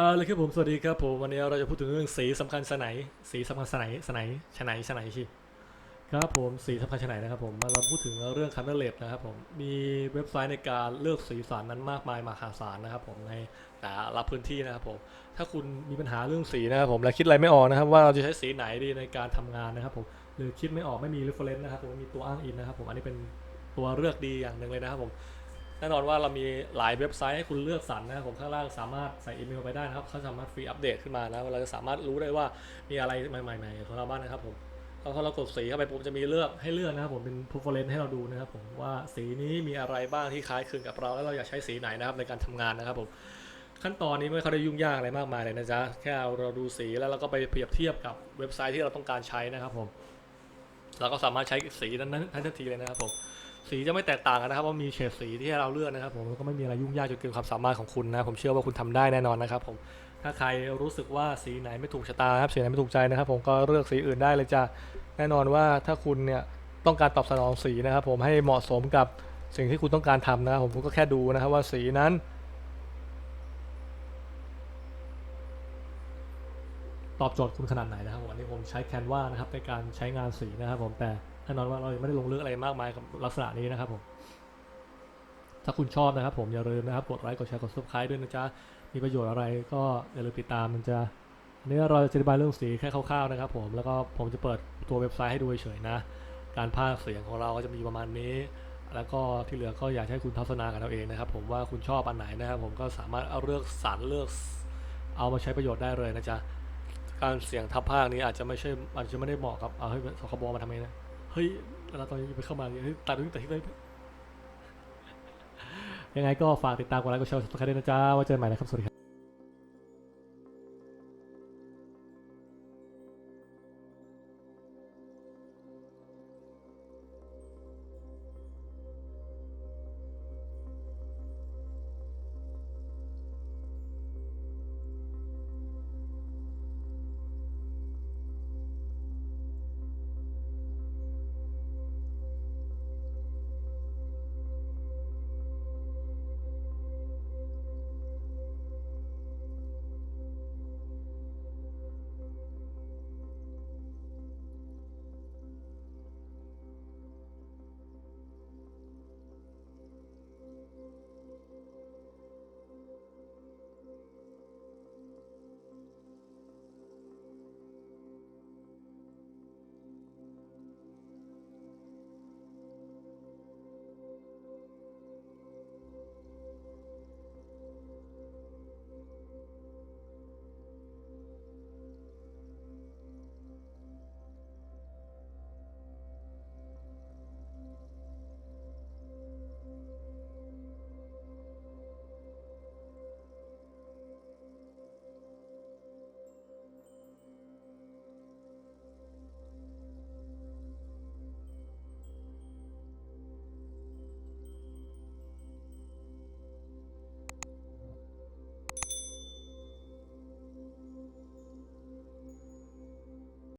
อ่าเลยครับผมสวัสดีครับผมวันนี้เราจะพูดถึงเรื่องสีสำคัญสไนสีสำคัญสไนสไนชไนชไนชิครับผมสีสำคัญชไนนะครับผมมาเราพูดถึงเรื่องคันเนอร์เลดนะครับผมมีเว็บไซต์ในการเลือกสีสันนั้นมากมายมหาศาลนะครับผมในแต่ละพื้นที่นะครับผมถ้าคุณมีปัญหาเรื่องสีนะครับผมและคิดอะไรไม่ออกนะครับ ว่าเราจะใช้สีไหนดีในการทำงานนะครับผมหรือคิดไม่ออกไม่มี reference นะครับผมไม่มีตัวอ้างอิงนะครับผมอันนี้เป็นตัวเลือกดีอย่างหนึ่งเลยนะครับผม แน่นอนว่าเรามีหลายเว็บไซต์ให้คุณเลือกสรรนะครับผมข้างล่างสามารถใส่อีเมลไปได้นะครับเขาสามารถฟรีอัปเดตขึ้นมานะเราจะสามารถรู้ได้ว่ามีอะไรใหม่ๆของเราบ้างนะครับผมพอเรากดสีเข้าไปปุ๊บจะมีเลือกให้เลือกนะครับผมเป็น preference ให้เราดูนะครับผมว่าสีนี้มีอะไรบ้างที่คล้ายคลึงกับเราแล้วเราอยากใช้สีไหนนะครับในการทำงานนะครับผมขั้นตอนนี้ไม่ค่อยได้ยุ่งยากอะไรมากมายเลยนะจ๊ะแค่เราดูสีแล้วเราก็ไปเปรียบเทียบกับเว็บไซต์ที่เราต้องการใช้นะครับผมเราก็สามารถใช้สีนั้นทันทีเลยนะครับผม สีจะไม่แตกต่างกันนะครับว่ามีเฉดสีที่ให้เราเลือกนะครับผมแล้วก็ไม่มีอะไรยุ่งยากจนเกินความสามารถของคุณนะ ผมเชื่อว่าคุณทำได้แน่นอนนะครับผมถ้าใครรู้สึกว่าสีไหนไม่ถูกชะตาครับสีไหนไม่ถูกใจนะครับ ผมก็เลือกสีอื่นได้เลยจ้ะแน่นอนว่าถ้าคุณเนี่ยต้องการตอบสนองสีนะครับ ผมให้เหมาะสมกับสิ่งที่คุณต้องการทำนะครับผมก็แค่ดูนะครับว่าสีนั้นตอบโจทย์คุณขนาดไหนนะครับผมอันนี้ผมใช้แคนวานะครับในการใช้งานสีนะครับผมแต่ น่นอนว่าเรายังไม่ได้ลงลึกอะไรมากมายกับลักษณะนี้นะครับผมถ้าคุณชอบนะครับ ผมอย่าลืมนะครับกดไลค์กดแชร์กด subscribe ด้วยนะจ๊ะมีประโยชน์อะไรก็อย่าลืมติดตามมันจะอันนี้เราจะอธิบายเรื่องสีแค่คร่าวๆนะครับ ผมแล้วก็ผมจะเปิดตัวเว็บไซต์ให้ดูเฉยๆนะ การพากเสียงของเราก็จะมีประมาณนี้ แล้วก็ที่เหลือก็อยากให้คุณทัศนากันเอาเองนะครับ ผมว่าคุณชอบอันไหนนะครับผมก็สามารถเอาเลือกสรรเลือกเอามาใช้ประโยชน์ได้เลยนะจ๊ะการเสียงทับภาคนี้อาจจะไม่ใช่อาจจะไม่ได้เหมาะกับเอาให้สคบมาทำไงนะ เฮ้ยเราตอนนี้ไปเข้ามาเฮ้ยตัดตรงนี้ตัดที่ไหนยังไงก็ฝากติดตามกดไลค์กดแชร์กดซับสไครต์ด้วยนะจ๊ะไว้เจอกันใหม่นะครับสวัสดีครับ